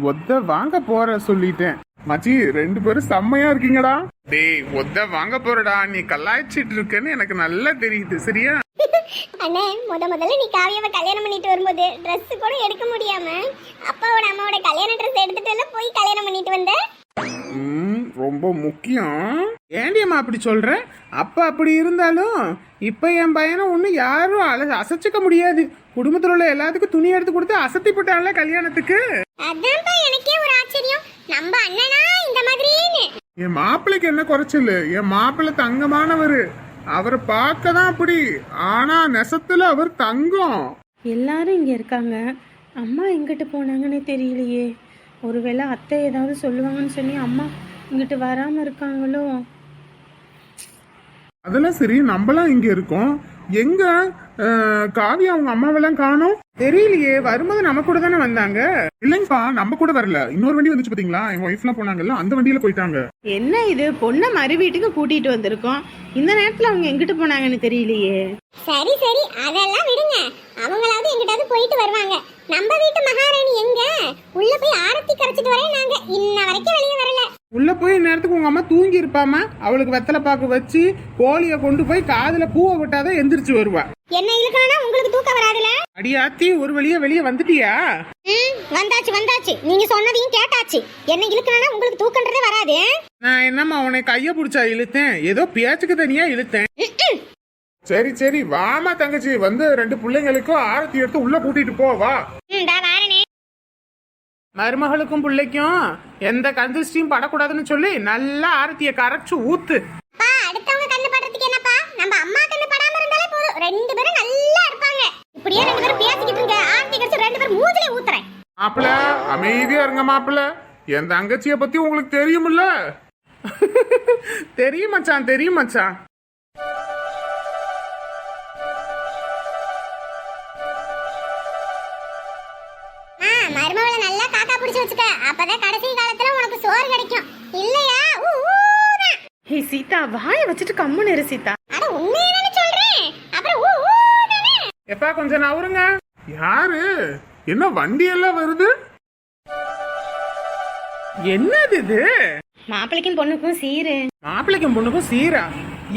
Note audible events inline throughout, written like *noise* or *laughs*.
ஒத்த வாங்க போற சொல்லிட்டேன். மச்சி ரெண்டு பேரும் செம்மையா இருக்கீங்கடா. டேய் ஒத்த வாங்க போறடா. நீ கலாய்ச்சிட்டு இருக்கேன்னு எனக்கு நல்லா தெரியுது. சரியா? அண்ணே முத முதல்ல நீ காவியாவை கல்யாணம் பண்ணிட்டு வரும்போது Dress கூட எடுக்க முடியாம அப்பாவோட அம்மாவோட கல்யாண ட்ரெஸ் எடுத்துட்டு எல்லாம் போய் கல்யாணம் பண்ணிட்டு வந்த? ம், ரொம்ப முக்கியம். ஏண்டியம்மா அப்படி சொல்ற? அப்ப அப்படி இருந்தாலும் இப்ப என் பையனை ஒன்னும் யாரும் அல அசைச்சுக்க முடியாது. குடும்பத்துல உள்ள எல்லாத்துக்கும் துணி எடுத்து கொடுத்து அசத்தி போட்டான்ல கல்யாணத்துக்கு? அதான்ப்பா எனக்கே ஒரு ஆச்சரியம். நம்ம அண்ணனா இந்த மாதிரின்னு. என் மாப்பிள்ளைக்கு என்ன குறைச்சல்? என் மாப்பிள்ளை தங்கமானவர். அவரை பார்க்க தான் அப்படி. ஆனா நெசத்துல அவர் தங்கம். எல்லாரும் இங்கே இருக்காங்க. அம்மா எங்கிட்டு போனாங்கன்னே தெரியலையே. ஒருவேளை அத்தை ஏதாவது சொல்லுவாங்கன்னு சொல்லி அம்மா இங்கிட்டு வராமல் இருக்காங்களோ? அதெல்லாம் சரி நம்மளாம் இங்க இருக்கோம். எங்க? காவியா அவங்க அம்மாவெல்லாம் காணோம். தெரியலையே வரும்போது நம்ம கூட தானே வந்தாங்க. இல்லைங்கப்பா நம்ம கூட வரல. இன்னொரு வண்டி வந்துச்சு பாத்தீங்களா? எங்க ஒய்ஃப்லாம் போனாங்கல்ல அந்த வண்டியில போயிட்டாங்க. என்ன இது? பொண்ணை மறு வீட்டுக்கு கூட்டிகிட்டு வந்திருக்கோம். இந்த நேரத்தில் அவங்க எங்கிட்டு போனாங்கன்னு தெரியலையே. சரி சரி அதெல்லாம் விடுங்க. அவங்களாவது எங்கிட்டாவது போயிட்டு வருவாங்க. நம்ம வீட்டு மகாராணி எங்க? உள்ள போய் ஆரத்தி கரைச்சிட்டு வரேன் நாங்க. இன்ன வரைக்கும் வெளியே வரல. உள்ள போய் நேரத்துக்கு உங்க அம்மா தூங்கி இருப்பாமா அவளுக்கு வெத்தலை பாக்கு வச்சு கோழிய கொண்டு போய் காதுல பூவை விட்டாதான் எந்திரிச்சு வருவா. என்ன இழுக்கணும்னா உங்களுக்கு தூக்கம் வராதுல? அடியாத்தி ஒரு வழியா வெளியே வந்துட்டியா? ம் வந்தாச்சு வந்தாச்சு. நீங்க சொன்னதையும் கேட்டாச்சு. என்ன இழுக்கணும்னா உங்களுக்கு தூக்கன்றதே வராது. நான் என்னம்மா உன்னை கைய புடிச்சா இழுத்தேன்? ஏதோ பேச்சுக்கு தனியா இழுத்தேன். சரி சரி வாமா தங்கச்சி. வந்து ரெண்டு பிள்ளைங்களுக்கும் ஆரத்தி எடுத்து உள்ள கூட்டிட்டு போ வா. ம் டா வாரனே. மருமகளுக்கும் பிள்ளைக்கும் எந்த கந்திஷ்டியும் படக்கூடாதுன்னு சொல்லி நல்லா ஆரத்திய கரைச்சு ஊத்து. அடுத்தவங்க கண்ணு படுறதுக்கு என்னப்பா? நம்ம அம்மா கண்ணு படாம இருந்தாலே போதும். ரெண்டு பேரும் நல்லா இருப்பாங்க இப்படியே ரெண்டு பேரும் பேசிக்கிட்டு கடிச்சு ரெண்டு பேரும் மூஞ்சிலே ஊத்துறேன். மாப்பிள அமைதியா இருங்க மாப்பிள. என் தங்கச்சிய பத்தி உங்களுக்கு தெரியுமில்ல. *laughs* தெரியும் மச்சான் தெரியும் மச்சான். ஆ மருமகளை நல்லா காக்கா பிடிச்சு வச்சுக்க. அப்பதான் கடைசி காலத்துல உனக்கு சோறு கிடைக்கும். இல்லையா. ஹே சீதா வாயை வச்சுட்டு கம்முன்னு இரு சீதா. அட உண்மையை சொல்றேன். அப்புறம். எப்பா கொஞ்சம் நவருங்க. யாரு? என்ன வண்டி எல்லாம் வருது? என்னது இது? மாப்பிள்ளைக்கும் பொண்ணுக்கும் சீரு. மாப்பிள்ளைக்கும் பொண்ணுக்கும் சீரா?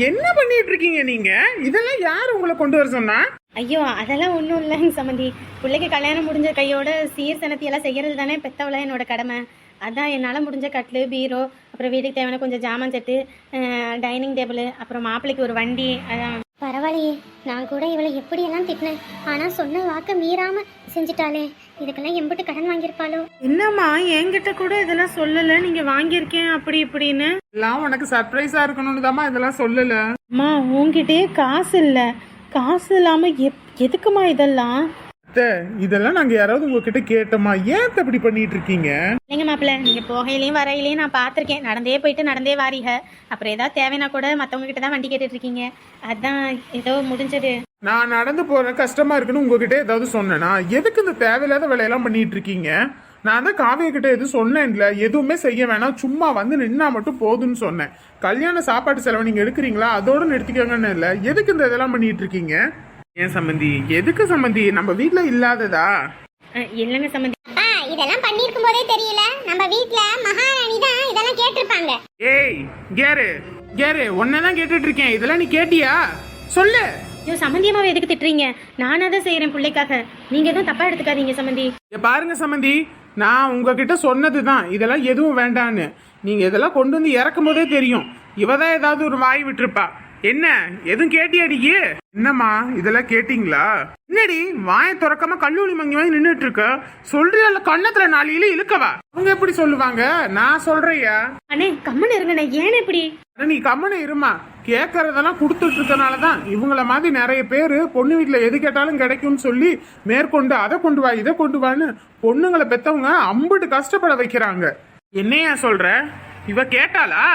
என்ன பண்ணிட்டு இருக்கீங்க நீங்க? இதெல்லாம் யார் உங்களை கொண்டு வர சொன்னா? ஐயோ அதெல்லாம் ஒன்றும் இல்லைங்க சம்மந்தி பிள்ளைக்கு கல்யாணம் முடிஞ்ச கையோட சீர் சனத்தி எல்லாம் செய்யறது தானே பெத்தவள என்னோட கடமை. அதான் என்னால் முடிஞ்ச கட்லு பீரோ அப்புறம் வீட்டுக்கு தேவையான கொஞ்சம் ஜாமான் செட்டு டைனிங் டேபிள் அப்புறம் மாப்பிள்ளைக்கு ஒரு வண்டி அதான் பரவாயில்லையே நான் கூட இவளை எப்படியெல்லாம் திட்டினேன். ஆனா சொன்ன வாக்க மீறாம செஞ்சுட்டாளே. இதுக்கெல்லாம் எம்பிட்டு கடன் வாங்கியிருப்பாளோ? என்னம்மா என்கிட்ட கூட இதெல்லாம் சொல்லலை. நீங்கள் வாங்கியிருக்கேன் அப்படி இப்படின்னு. எல்லாம் உனக்கு சர்ப்ரைஸா இருக்கணும்னு தாமா இதெல்லாம் சொல்லல. அம்மா உன்கிட்டயே காசு இல்லை. காசு இல்லாமல் எப் எதுக்குமா இதெல்லாம்? அத்தை, இதெல்லாம் நாங்க யாராவது உங்ககிட்ட கேட்டோமா? ஏன் அத்தை இப்படி பண்ணிட்டு இருக்கீங்க? இல்லைங்க மாப்பிள்ள நீங்கள் போகையிலையும் வரையிலையும் நான் பார்த்துருக்கேன். நடந்தே போயிட்டு நடந்தே வாரீங்க. அப்புறம் ஏதாவது தேவைன்னா கூட மற்றவங்க கிட்ட தான் வண்டி கேட்டுட்டு இருக்கீங்க. அதான் ஏதோ முடிஞ்சது. நான் நடந்து போறேன் கஷ்டமா இருக்குன்னு உங்ககிட்ட ஏதாவது சொன்னேனா. எதுக்கு இந்த தேவையில்லாத வேலையெல்லாம் பண்ணிட்டு இருக்கீங்க? நான் தான் காவிய கிட்ட எதுவும் சொன்னேன்ல. எதுவுமே செய்ய வேணாம். சும்மா வந்து நின்னா மட்டும் போதும்னு சொன்னேன். கல்யாண சாப்பாட்டு செலவு நீங்க எடுக்கிறீங்களா? அதோட நிறுத்திக்கோங்கன்னு இல்ல. எதுக்கு இந்த இதெல்லாம் பண்ணிட்டு இருக்கீங்க? ஏன் சம்பந்தி எதுக்கு சம்பந்தி நம்ம வீட்ல இல்லாததா? இல்லைங்க சம்மந்தி அப்பா இதெல்லாம் பண்ணிருக்கும் போதே தெரியல. நம்ம வீட்ல மகாராணி தான் இதெல்லாம் கேட்டிருப்பாங்க. ஏய் கேரு கேரு தான் கேட்டுட்டு இருக்கேன் இதெல்லாம் நீ கேட்டியா? சொல்லு. ஐயோ சம்மந்தியமாவை எதுக்கு திட்டுறீங்க? நானாக தான் செய்கிறேன் பிள்ளைக்காக. நீங்கள் எதுவும் தப்பாக எடுத்துக்காதீங்க சம்மந்தி பாருங்க சம்மந்தி நான் உங்ககிட்ட சொன்னதுதான். இதெல்லாம் எதுவும் வேண்டான்னு. நீங்க இதெல்லாம் கொண்டு வந்து இறக்கும் போதே தெரியும். இவதான் ஏதாவது ஒரு வாய் விட்டுருப்பா. என்ன? எதுவும் கேட்டியாடிக்கு என்னம்மா இதெல்லாம் கேட்டிங்களா? என்னடி வாயை திறக்காம கல்லூரி மங்கி வாங்கி நின்னுட்டு இருக்க சொல்றியல்ல கண்ணத்துல நாளையில இழுக்கவா? அவங்க எப்படி சொல்லுவாங்க? நான் சொல்றையா அண்ணே கம்மன் இருங்கண்ணே. ஏன் இப்படி? அட நீ கம்மனு இருமா. கேட்கறதெல்லாம் கொடுத்துட்டு இருக்கனால தான் இவங்கள மாதிரி நிறைய பேர் பொண்ணு வீட்டில் எது கேட்டாலும் கிடைக்கும்னு சொல்லி மேற்கொண்டு அதை கொண்டு வா இதை கொண்டு வான்னு பொண்ணுங்களை பெத்தவங்க அம்புட்டு கஷ்டப்பட வைக்கிறாங்க. என்னையா சொல்ற? இவ கேட்டாளா?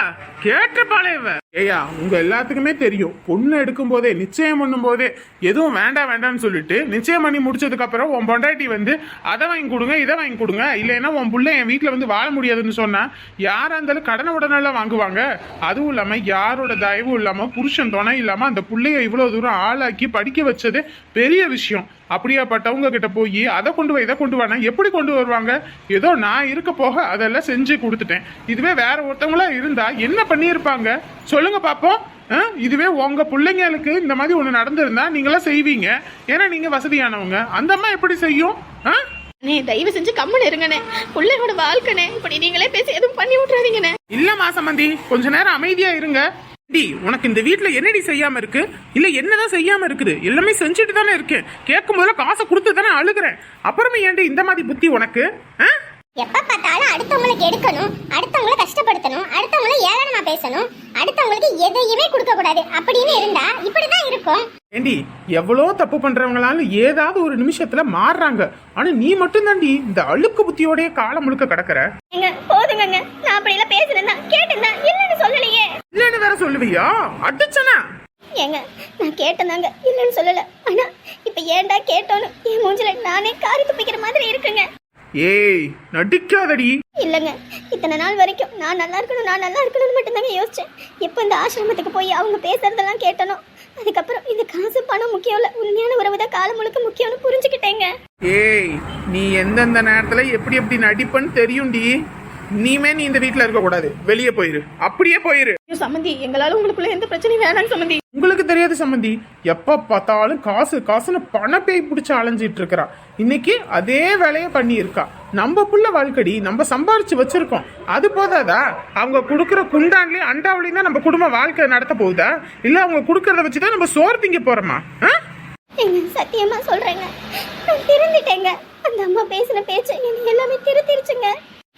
கேட்டிருப்பாளே இவ. ஏயா உங்க எல்லாத்துக்குமே தெரியும். பொண்ணு எடுக்கும் போதே நிச்சயம் பண்ணும் போதே எதுவும் வேண்டாம் வேண்டாம்னு சொல்லிட்டு நிச்சயம் பண்ணி முடிச்சதுக்கு அப்புறம் உன் பொண்டாட்டி வந்து அதை வாங்கி கொடுங்க இதை வாங்கி கொடுங்க. இல்லைன்னா உன் புள்ள என் வீட்டுல வந்து வாழ முடியாதுன்னு சொன்னா யாரா இருந்தாலும் கடனை உடனெல்லாம் வாங்குவாங்க. அதுவும் இல்லாம யாரோட தயவும் இல்லாம புருஷன் துணை இல்லாம அந்த பிள்ளைய இவ்வளவு தூரம் ஆளாக்கி படிக்க வச்சது பெரிய விஷயம். அப்படியாப்பட்டவங்க கிட்ட போய் அதை கொண்டு போய் இதை கொண்டு வானா எப்படி கொண்டு வருவாங்க? ஏதோ நான் இருக்க போக அதெல்லாம் செஞ்சு கொடுத்துட்டேன். இதுவே வேற ஒருத்தவங்களா இருந்தா என்ன பண்ணியிருப்பாங்க? சொல்லுங்க பாப்போம். ஆ? இதுவே உங்க பிள்ளைங்களுக்கு இந்த மாதிரி ஒண்ணு நடந்திருந்தா நீங்களாம் செய்வீங்க. ஏன்னா நீங்க வசதியானவங்க. அந்த அம்மா எப்படி செய்யும்? அண்ணே தயவு செஞ்சு கம்முன்னு இருங்கண்ணே. பிள்ளையோட வாழ்க்கைண்ணே இப்படி நீங்களே பேசி எதுவும் பண்ணி விட்றாதீங்கண்ணே இல்ல மாசமந்தி கொஞ்ச நேரம் அமைதியா இருங்க. டி உனக்கு இந்த வீட்டில் என்னடி செய்யாம இருக்கு? இல்ல என்னதான் செய்யாம இருக்குது? எல்லாமே செஞ்சுட்டு தானே இருக்கேன். கேட்கும் போதெல்லாம் காசை கொடுத்து தானே அழுகுறேன். அப்புறமே ஏன்டி இந்த மாதிரி புத்தி உனக்கு? ஆ? எப்ப பார்த்தாலும் அடுத்தவங்களுக்கு எடுக்கணும் அடுத்தவங்கள கஷ்டப்படுத்தணும் அடுத்தவங்கள ஏளனமா பேசணும் அடுத்தவங்களுக்கு எதையுமே கொடுக்க கூடாது. அப்படின்னு இருந்தா இப்படிதான் இருக்கும். ஏண்டி எவ்வளோ தப்பு பண்றவங்களாலும் ஏதாவது ஒரு நிமிஷத்துல மாறுறாங்க. ஆனா நீ மட்டும் தாண்டி இந்த அழுக்கு புத்தியோடய காலம் முழுக்க கிடக்குற. எங்க போதுங்கங்க. நான் அப்படி எல்லாம் பேசுறேன் தான் கேட்டேன் இல்லைன்னு சொல்லலையே. இல்லன்னு வேற சொல்லுவியா? அடிச்சனா? ஏங்க நான் கேட்டேனாங்க இல்லைன்னு சொல்லல. ஆனா இப்ப ஏன்டா கேட்டோன்னு என் மூஞ்சில நானே காரி துப்பிக்கிற மாதிரி இருக்குங்க. ஏய் நடிக்காதடி. இல்லைங்க இத்தனை நாள் வரைக்கும் நான் நல்லா இருக்கணும் நான் நல்லா இருக்கணும்னு மட்டும்தாங்க யோசிச்சேன். எப்போ இந்த ஆசிரமத்துக்கு போய் அவங்க பேசுறதெல்லாம் கேட்டனோ அதுக்கப்புறம் இந்த காசு பணம் முக்கியம் இல்லை உண்மையான உறவு தான் காலம் முழுக்க முக்கியம்னு புரிஞ்சுக்கிட்டேங்க. ஏய் நீ எந்தெந்த நேரத்துல எப்படி எப்படி நடிப்பன்னு தெரியும்டி. நீமே நீ இந்த வீட்ல இருக்க கூடாது. வெளியே போயிரு. அப்படியே போயிரு. சம்மந்தி எங்களால உங்களுக்குள்ள எந்த பிரச்சனையும் வேணாம் சம்மந்தி. உங்களுக்கு தெரியாது சம்பந்தி எப்ப பார்த்தாலும் காசு காசுன்னு பணப்பேய் பிடிச்சு அலைஞ்சிட்டு இருக்கிறா. இன்னைக்கு அதே வேலையை பண்ணி இருக்கா நம்ம புள்ள வாழ்க்கடி நம்ம சம்பாரிச்சு வச்சிருக்கோம். அது போதாதா? அவங்க கொடுக்குற குண்டான்லயும் அண்டாவிலையும் தான் நம்ம குடும்ப வாழ்க்கை நடத்த போகுதா? இல்ல அவங்க கொடுக்கறத வச்சுதான் நம்ம சோறு திங்க போறோமா? சத்தியமா சொல்றேங்க. நான் திருந்திட்டேங்க. அந்த அம்மா பேசின பேச்சு எல்லாமே திருத்திருச்சுங்க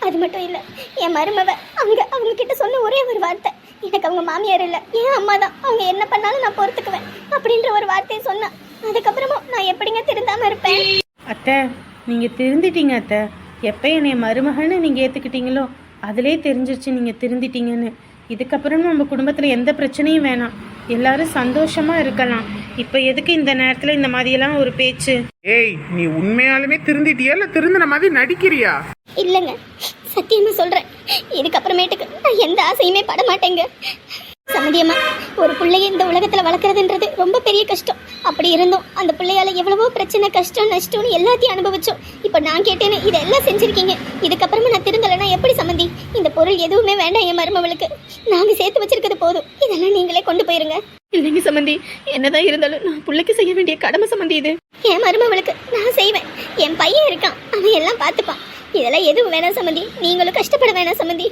அது மட்டும் இல்லை என் மருமவ அவங்க அவங்க கிட்ட சொன்ன ஒரே ஒரு வார்த்தை. எனக்கு அவங்க மாமியார் இல்லை என் அம்மா தான். அவங்க என்ன பண்ணாலும் நான் பொறுத்துக்குவேன் அப்படின்ற ஒரு வார்த்தையை சொன்னா. அதுக்கப்புறமும் நான் எப்படிங்க திருந்தாம இருப்பேன்? அத்தை நீங்க திருந்திட்டீங்க அத்தை. எப்போ என்னை மருமகன்னு நீங்க ஏத்துக்கிட்டீங்களோ அதிலே தெரிஞ்சிருச்சு நீங்க திருந்திட்டீங்கன்னு. இதுக்கப்புறம் நம்ம குடும்பத்துல எந்த பிரச்சனையும் வேணாம். எல்லாரும் சந்தோஷமா இருக்கலாம். இப்போ எதுக்கு இந்த நேரத்துல இந்த மாதிரியெல்லாம் ஒரு பேச்சு? ஏய் நீ உண்மையாலுமே திருந்திட்டியா இல்ல திருந்தின மாதிரி நடிக்கிறியா? இல்லைங்க சத்தியமா சொல்றேன். இதுக்கப்புறமேட்டுக்கு நான் எந்த ஆசையுமே பட மாட்டேங்க. சமதியம்மா ஒரு பிள்ளைய இந்த உலகத்துல வளர்க்குறதுன்றது ரொம்ப பெரிய கஷ்டம். அப்படி இருந்தோம் அந்த பிள்ளையால எவ்வளவோ பிரச்சனை கஷ்டம் நஷ்டம்னு எல்லாத்தையும் அனுபவிச்சோம். இப்போ நான் கேட்டேன்னு இதெல்லாம் செஞ்சிருக்கீங்க. இதுக்கப்புறமா நான் திருந்தலைன்னா எப்படி சம்மந்தி இந்த பொருள் எதுவுமே வேண்டாம் என் மருமவளுக்கு. நாங்க சேர்த்து வச்சிருக்கிறது போதும். இதெல்லாம் நீங்களே கொண்டு போயிருங்க. இல்லைங்க சம்மந்தி என்னதான் இருந்தாலும் நான் பிள்ளைக்கு செய்ய வேண்டிய கடமை சம்மந்தி இது. என் மருமவளுக்கு நான் செய்வேன். என் பையன் இருக்கான். அவன் எல்லாம் பார்த்துப்பான். இதெல்லாம் எதுவும் வேணாம் சம்மந்தி நீங்களும் கஷ்டப்பட வேணாம் சம்மந்தி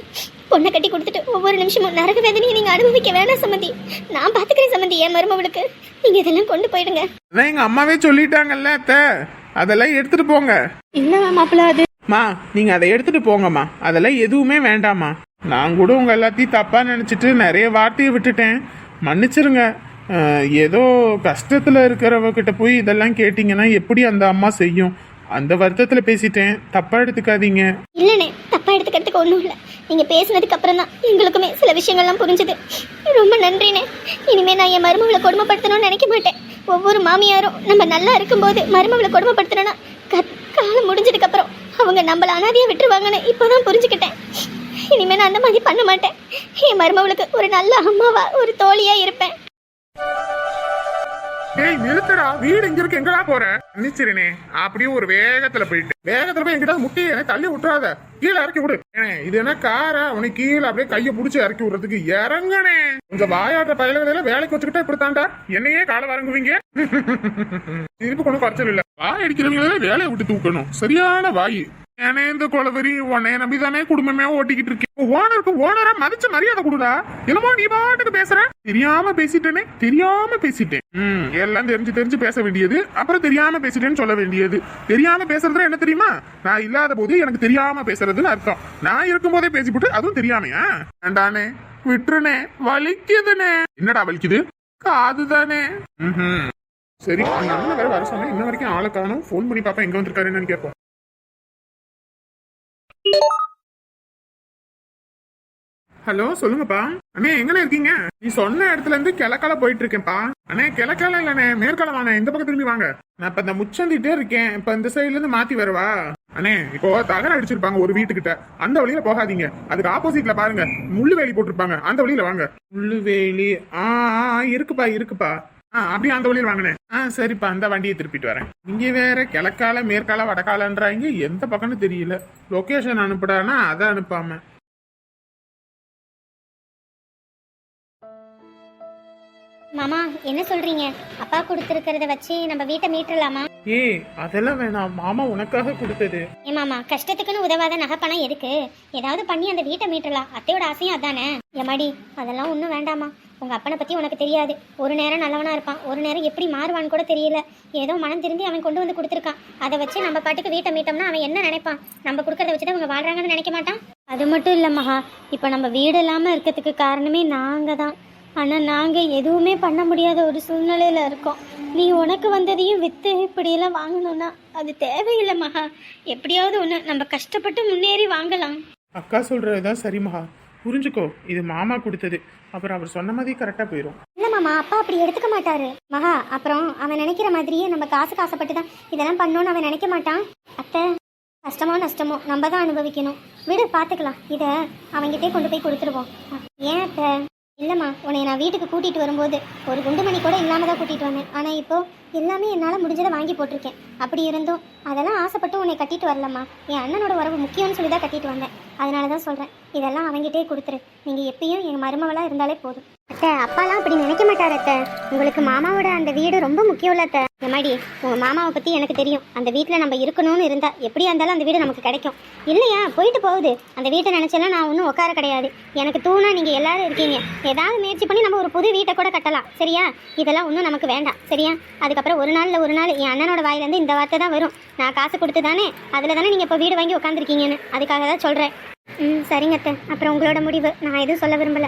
பொண்ணை கட்டி கொடுத்துட்டு ஒவ்வொரு நிமிஷமும் நரக வேதனையை நீங்க அனுபவிக்க வேணாம் சம்மந்தி நான் பாத்துக்கிறேன் சம்மந்தி என் மருமவளுக்கு நீங்க இதெல்லாம் கொண்டு போயிடுங்க. எங்க அம்மாவே சொல்லிட்டாங்கல்ல அத்தை. அதெல்லாம் எடுத்துட்டு போங்க. இல்லை மாப்பிள்ள அது? மா நீங்க அதை எடுத்துட்டு போங்கம்மா. அதெல்லாம் எதுவுமே வேண்டாம்மா. நான் கூட உங்க எல்லாத்தையும் தப்பா நினைச்சிட்டு நிறைய வார்த்தையை விட்டுட்டேன். மன்னிச்சிருங்க. ஏதோ கஷ்டத்துல இருக்கிறவ கிட்ட போய் இதெல்லாம் கேட்டீங்கன்னா எப்படி அந்த அம்மா செய்யும்? அந்த வருத்தத்துல பேசிட்டேன். தப்பா எடுத்துக்காதீங்க. இல்லைண்ணே தப்பா எடுத்துக்கிறதுக்கு ஒன்றும் இல்லை. நீங்க பேசினதுக்கு அப்புறம் தான் எங்களுக்குமே சில விஷயங்கள்லாம் புரிஞ்சுது. ரொம்ப நன்றிண்ணே இனிமே நான் என் மருமகளை கொடுமைப்படுத்தணும்னு நினைக்க மாட்டேன். ஒவ்வொரு மாமியாரும் நம்ம நல்லா இருக்கும்போது மருமகளை கொடுமைப்படுத்தணும்னா கத் காலம் முடிஞ்சதுக்கு அப்புறம் அவங்க நம்மள அனாதையா விட்டுருவாங்கன்னு இப்போதான் புரிஞ்சுக்கிட்டேன். இனிமே நான் அந்த மாதிரி பண்ண மாட்டேன். என் மருமகளுக்கு ஒரு நல்ல அம்மாவா ஒரு தோழியா இருப்பேன். ஏய் நிறுத்தடா. வீடு இங்க இருக்கு. எங்கடா போற? நிச்சிருனே அப்படியே ஒரு வேகத்துல போயிட்டு. வேகத்துல போய் எங்கிட்ட முட்டியை தள்ளி விட்டுறாத. கீழே இறக்கி விடு. இது என்ன காரா? உனக்கு கீழே அப்படியே கையை புடிச்சு இறக்கி விடுறதுக்கு இறங்கனே. உங்க வாயாட்ட பயல்களை வேலைக்கு வச்சுக்கிட்டா இப்படித்தாண்டா என்னையே காலை வரங்குவீங்க? *laughs* திருப்பி கொண்டு குறைச்சல் இல்ல வாய் அடிக்கிறவங்களே வேலையை விட்டு தூக்கணும். சரியான வாய். ஏனே இந்த குளவரி உன்னைய நம்பிதானே குடும்பமே ஓட்டிக்கிட்டு இருக்கேன் ஓனருக்கு ஓனரா மதிச்ச மரியாதை கொடுடா. என்னமோ நீ பாட்டுக்கு பேசுற? தெரியாம பேசிட்டேனே தெரியாம பேசிட்டேன். ம் எல்லாம் தெரிஞ்சு தெரிஞ்சு பேச வேண்டியது அப்புறம் தெரியாம பேசிட்டேன்னு சொல்ல வேண்டியது. தெரியாம பேசுறதுல என்ன தெரியுமா? நான் இல்லாத போது எனக்கு தெரியாம பேசுறதுன்னு அர்த்தம். நான் இருக்கும் போதே பேசிவிட்டு அதுவும் தெரியாமையா? வேண்டானே விட்டுருனே வலிக்குதுனே. என்னடா வலிக்குது? காதுதானே. ஹம் சரி நான் வேற வர சொன்னேன். இன்ன வரைக்கும் ஆளை காணும். ஃபோன் பண்ணி பாப்பா எங்க வந்திருக்காருன்னு கேட்போம் ஹலோ சொல்லுங்கப்பா. அண்ணே எங்கண்ணே இருக்கீங்க? நீ சொன்ன இடத்துல இருந்து கிழக்கால போயிட்டு இருக்கேன்ப்பா. அண்ணே கிழக்கால இல்லண்ணே மேற்கால வாங்க இந்த பக்கம் திரும்பி வாங்க. நான் இப்ப இந்த முச்சந்திட்டே இருக்கேன். இப்ப இந்த சைடுல இருந்து மாத்தி வருவா. அண்ணே இப்போ தகர அடிச்சிருப்பாங்க ஒரு வீட்டுக்கிட்ட. அந்த வழியில போகாதீங்க. அதுக்கு ஆப்போசிட்ல பாருங்க. முள்ளு வேலி போட்டிருப்பாங்க. அந்த வழியில வாங்க. முள்ளு வேலி ஆ, ஆ, இருக்குப்பா இருக்குப்பா. ஆ அப்படியே அந்த வழியில் வாங்கினேன் ஆ சரிப்பா அந்த வண்டியை திருப்பிட்டு வரேன். இங்க வேற கிழக்கால மேற்கால வடக்காலன்றாங்க. எந்த பக்கம்னு தெரியல. லொகேஷன் அனுப்புடானா அதை அனுப்பாம. மாமா என்ன சொல்றீங்க? அப்பா கொடுத்துருக்கிறத வச்சு நம்ம வீட்டை மீட்டுறலாமா ஏய் அதெல்லாம் வேணாம். மாமா உனக்காக கொடுத்தது. ஏ மாமா கஷ்டத்துக்குன்னு உதவாத நகை பணம் எதுக்கு? ஏதாவது பண்ணி அந்த வீட்டை மீட்டலாம். அத்தையோட ஆசையும் அதானே? எம்மாடி அதெல்லாம் ஒன்றும் வேண்டாமா? உங்கள் அப்பனை பற்றி உனக்கு தெரியாது. ஒரு நேரம் நல்லவனாக இருப்பான். ஒரு நேரம் எப்படி மாறுவான்னு கூட தெரியல. ஏதோ மனம் திருந்தி அவன் கொண்டு வந்து கொடுத்துருக்கான். அதை வச்சு நம்ம பாட்டுக்கு வீட்டை மீட்டோம்னா அவன் என்ன நினைப்பான்? நம்ம கொடுக்கறத வச்சு தான் அவங்க வாழ்றாங்கன்னு நினைக்க மாட்டான்? அது மட்டும் இல்லை மகா. இப்போ நம்ம வீடு இல்லாமல் இருக்கிறதுக்கு காரணமே நாங்கள் தான். ஆனால் நாங்கள் எதுவுமே பண்ண முடியாத ஒரு சூழ்நிலையில் இருக்கோம். நீ உனக்கு வந்ததையும் விற்று இப்படியெல்லாம் வாங்கணும்னா அது தேவையில்லை மகா. எப்படியாவது ஒன்று நம்ம கஷ்டப்பட்டு முன்னேறி வாங்கலாம். அக்கா சொல்றதுதான் சரி மகா. புரிஞ்சுக்கோ இது மாமா கொடுத்தது. அப்புறம் அவர் சொன்ன மாதிரி கரெக்டா போயிடும் இல்லை மாமா அப்பா அப்படி எடுத்துக்க மாட்டாரு. மகா அப்புறம் அவன் நினைக்கிற மாதிரியே நம்ம காசு காசப்பட்டு தான் இதெல்லாம் பண்ணோன்னு அவன் நினைக்க மாட்டான். அத்தை கஷ்டமோ நஷ்டமோ நம்ம தான் அனுபவிக்கணும். விடு பார்த்துக்கலாம் இதை அவங்கிட்டே கொண்டு போய் கொடுத்துருவோம். ஏன் அத்தை? இல்லைம்மா உன்னை நான் வீட்டுக்கு கூட்டிகிட்டு வரும்போது ஒரு குண்டு மணி கூட இல்லாமல் தான் கூட்டிகிட்டு வந்தேன். ஆனால் இப்போ எல்லாமே என்னால் முடிஞ்சதை வாங்கி போட்டிருக்கேன். அப்படி இருந்தும் அதெல்லாம் ஆசைப்பட்டு உன்னை கட்டிட்டு வரலம்மா. என் அண்ணனோட உறவு முக்கியம்னு சொல்லி தான் கட்டிட்டு வந்தேன். அதனால தான் சொல்கிறேன் இதெல்லாம் அவங்கிட்டே கொடுத்துரு. நீங்கள் எப்பயும் எங்கள் மருமவளாக இருந்தாலே போதும். அத்தை அப்பாலாம் அப்படி நினைக்க மாட்டார் அத்தை. உங்களுக்கு மாமாவோட அந்த வீடு ரொம்ப முக்கியம் இல்லை அத்தை. இந்த மாதிரி உங்கள் மாமாவை பற்றி எனக்கு தெரியும். அந்த வீட்டில் நம்ம இருக்கணும்னு இருந்தால் எப்படியா இருந்தாலும் அந்த வீடு நமக்கு கிடைக்கும். இல்லையா? போயிட்டு போகுது. அந்த வீட்டை நினச்செல்லாம் நான் ஒன்றும் உட்கார கிடையாது. எனக்கு தூணா நீங்கள் எல்லாரும் இருக்கீங்க. ஏதாவது முயற்சி பண்ணி நம்ம ஒரு புது வீட்டை கூட கட்டலாம். சரியா? இதெல்லாம் ஒன்றும் நமக்கு வேண்டாம். சரியா? அதுக்கப்புறம் ஒரு நாளில் ஒரு நாள் என் அண்ணனோட வாயிலேருந்து இந்த வார்த்தை தான் வரும். நான் காசு கொடுத்து தானே அதில் தானே நீங்கள் இப்போ வீடு வாங்கி உட்காந்துருக்கீங்கன்னு அதுக்காக தான் சொல்கிறேன் ம் சரிங்க அத்தை. அப்புறம் உங்களோட முடிவு. நான் எதுவும் சொல்ல விரும்பல.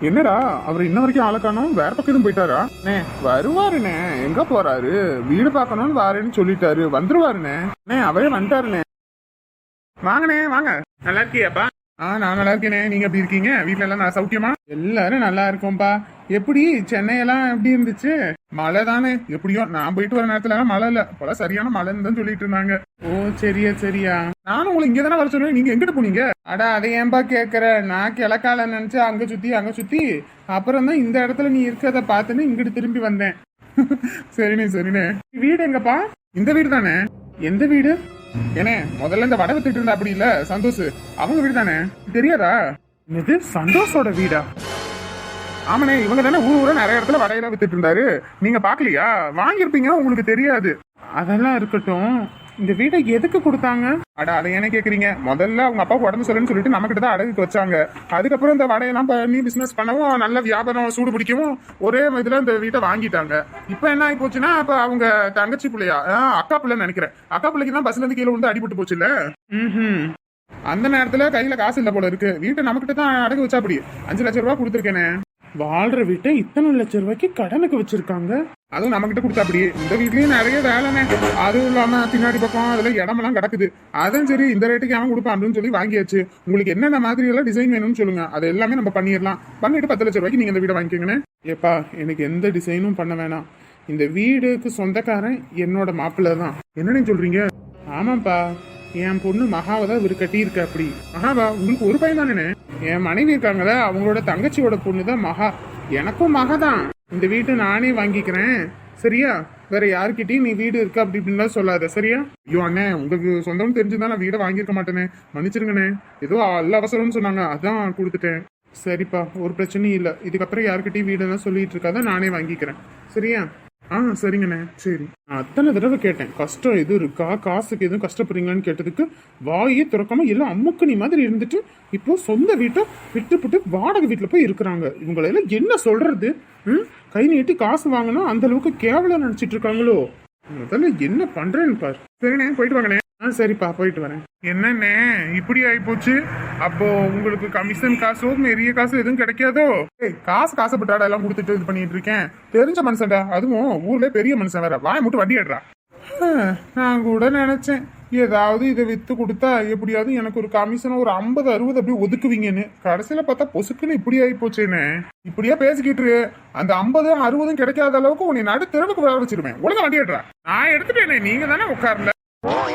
என்னடா அவர் இன்ன வரைக்கும் ஆளை காணோம் வேற பக்கம் எதுவும் போயிட்டாரா? நே வருவாருண்ணே. எங்க போறாரு? வீடு பார்க்கணும்னு வாரேன்னு சொல்லிட்டாரு. வந்துருவாருண்ணே. அண்ணே அவரே வந்துட்டாருண்ணே. வாங்கண்ணே வாங்க. நல்லா இருக்கியாப்பா? ஆ நான் நல்லா இருக்கேனே. நீங்க எப்படி இருக்கீங்க? வீட்ல எல்லாம் நான் சௌக்கியமா? எல்லாரும் நல்லா இருக்கோம்ப்பா. எப்படி? சென்னையெல்லாம் எப்படி இருந்துச்சு? மழை தானே. எப்படியோ நான் போயிட்டு வர நேரத்துல மழை இல்ல. போல சரியான மழைன்னு தான் சொல்லிட்டு இருந்தாங்க. ஓ சரியா சரியா. நானும் உங்களை இங்க தானே வர சொன்னேன். நீங்க எங்கிட்டு போனீங்க? அடா அதை ஏன்பா கேக்குற? நான் கிழக்கால நினைச்சு அங்க சுத்தி அங்க சுத்தி. அப்புறம் தான் இந்த இடத்துல நீ இருக்கிறத பார்த்துன்னு இங்கிட்டு திரும்பி வந்தேன். *laughs* சரிண்ணே சரிண்ணே. வீடு எங்கப்பா? இந்த வீடு தானே? எந்த வீடு? ஏனே முதல்ல இந்த வடை வித்துட்டு இருந்தா அப்படி இல்ல? சந்தோஷ் அவங்க வீடு தானே? தெரியாதா? இது சந்தோஷோட வீடா? ஆமாண்ணே இவங்க தானே ஊர் ஊரா நிறைய இடத்துல வடையெல்லாம் வித்துட்டு இருந்தாரு. நீங்க பாக்கலையா வாங்கியிருப்பீங்க உங்களுக்கு தெரியாது. அதெல்லாம் இருக்கட்டும். இந்த வீடை எதுக்கு கொடுத்தாங்க? அட அதை என்ன கேக்குறீங்க? முதல்ல அவங்க அப்பா உடம்பு சொல்லுன்னு சொல்லிட்டு நம்ம கிட்ட தான் அடகுக்கு வச்சாங்க. அதுக்கப்புறம் இந்த வடையெல்லாம் பண்ணி பிசினஸ் பண்ணவும் நல்ல வியாபாரம் சூடு பிடிக்கவும் ஒரே இதுல இந்த வீட்டை வாங்கிட்டாங்க. இப்போ என்ன ஆகி போச்சுன்னா இப்ப அவங்க தங்கச்சி பிள்ளையா ஆ, அக்கா பிள்ளைன்னு நினைக்கிறேன். அக்கா பிள்ளைக்கு தான் பஸ்ல இருந்து கீழே விழுந்து அடிபட்டு போச்சு இல்ல? அந்த நேரத்துல கையில காசு இல்ல போல இருக்கு. வீட்டை நம்மகிட்ட தான் அடகு வச்சா அப்படி. அஞ்சு லட்சம் ரூபாய் கொடுத்துருக்கேனே. வாழ்ற வீட்டை இத்தனை லட்சம் ரூபாய்க்கு கடனுக்கு வச்சிருக்காங்க? அதுவும் நம்ம கிட்ட கொடுத்தா இந்த வீட்லயும் நிறைய வேலைனே அதுவும் இல்லாம பின்னாடி பக்கம் அதுல இடமெல்லாம் கிடக்குது. அதான் சரி இந்த ரேட்டுக்கு அவன் கொடுப்பான் அப்படின்னு சொல்லி வாங்கியாச்சு. உங்களுக்கு என்னென்ன மாதிரி எல்லாம் டிசைன் வேணும்னு சொல்லுங்க. அது எல்லாமே நம்ம பண்ணிடலாம். பண்ணிட்டு பத்து லட்சம் ரூபாய்க்கு நீங்க இந்த வீடை வாங்கிக்கோங்கண்ணே. ஏப்பா எனக்கு எந்த டிசைனும் பண்ண வேணாம். இந்த வீடுக்கு சொந்தக்காரன் என்னோட மாப்பிள்ளை தான். என்னன்னு சொல்றீங்க? ஆமாப்பா என் பொண்ணு மகாவை தான் இவர் கட்டியிருக்க அப்படி. மகாவா உங்களுக்கு ஒரு பையன் தானே என் மனைவி இருக்காங்கல்ல அவங்களோட தங்கச்சியோட பொண்ணு தான் மகா. எனக்கும் மகா தான். இந்த வீட்டை நானே வாங்கிக்கிறேன். சரியா? வேற யாருக்கிட்டையும் நீ வீடு இருக்கு அப்படி இப்படின்லாம் சொல்லாத சரியா? ஐயோ அண்ணே உங்களுக்கு சொந்தம் தெரிஞ்சுதான் நான் வீடை வாங்கியிருக்க மாட்டேனே. மன்னிச்சிருங்கண்ணே. ஏதோ அல்ல அவசரம்னு சொன்னாங்க அதான் கொடுத்துட்டேன். சரிப்பா ஒரு பிரச்சனையும் இல்லை. இதுக்கப்புறம் யாருக்கிட்டையும் வீடெல்லாம் சொல்லிட்டு இருக்காதான் நானே வாங்கிக்கிறேன். சரியா? ஆ சரிங்கண்ணே. சரி. நான் அத்தனை தடவை கேட்டேன். கஷ்டம் எதுவும் இருக்கா? காசுக்கு எதுவும் கஷ்டப்படுறீங்களான்னு கேட்டதுக்கு வாயே திறக்காம எல்லாம் அம்முக்கணி மாதிரி இருந்துட்டு இப்போ சொந்த வீட்டை விட்டுப்புட்டு வாடகை வீட்டில் போய் இருக்கிறாங்க. இவங்களெல்லாம் என்ன சொல்றது? ம்? கை நீட்டி காசு வாங்கினா அந்த அளவுக்கு கேவலம் நினைச்சிட்டு இருக்காங்களோ? முதல்ல என்ன பண்றேன்னு பாரு. சரிண்ணே போயிட்டு வாங்கண்ணே. ஆ சரிப்பா போயிட்டு வரேன். என்னண்ணே இப்படி ஆயிப்போச்சு? அப்போ உங்களுக்கு கமிஷன் காசோ நிறைய காசு எதுவும் கிடைக்காதோ? ஏய் காசு காசுப்பட்டாடா எல்லாம் கொடுத்துட்டு இது பண்ணிட்டு இருக்கேன். தெரிஞ்ச மனுஷன்டா. அதுவும் ஊர்ல பெரிய மனுஷன் வேற. வாய் மட்டும் வண்டி ஏடுறா நான் கூட நினைச்சேன். ஏதாவது இதை வித்து கொடுத்தா எப்படியாவது எனக்கு ஒரு கமிஷன் ஒரு ஐம்பது அறுபது அப்படியே ஒதுக்குவீங்கன்னு. கடைசியில பார்த்தா பொசுக்குன்னு இப்படி ஆகி போச்சேன்னு இப்படியே பேசிக்கிட்டு அந்த ஐம்பதும் அறுபதும் கிடைக்காத அளவுக்கு உன்னை நடு தெருவுக்கு வர வச்சிருவேன். ஒழுங்கா வண்டி எடுறா நான் எடுத்துட்டேனே நீங்க தானே உட்கார்ல.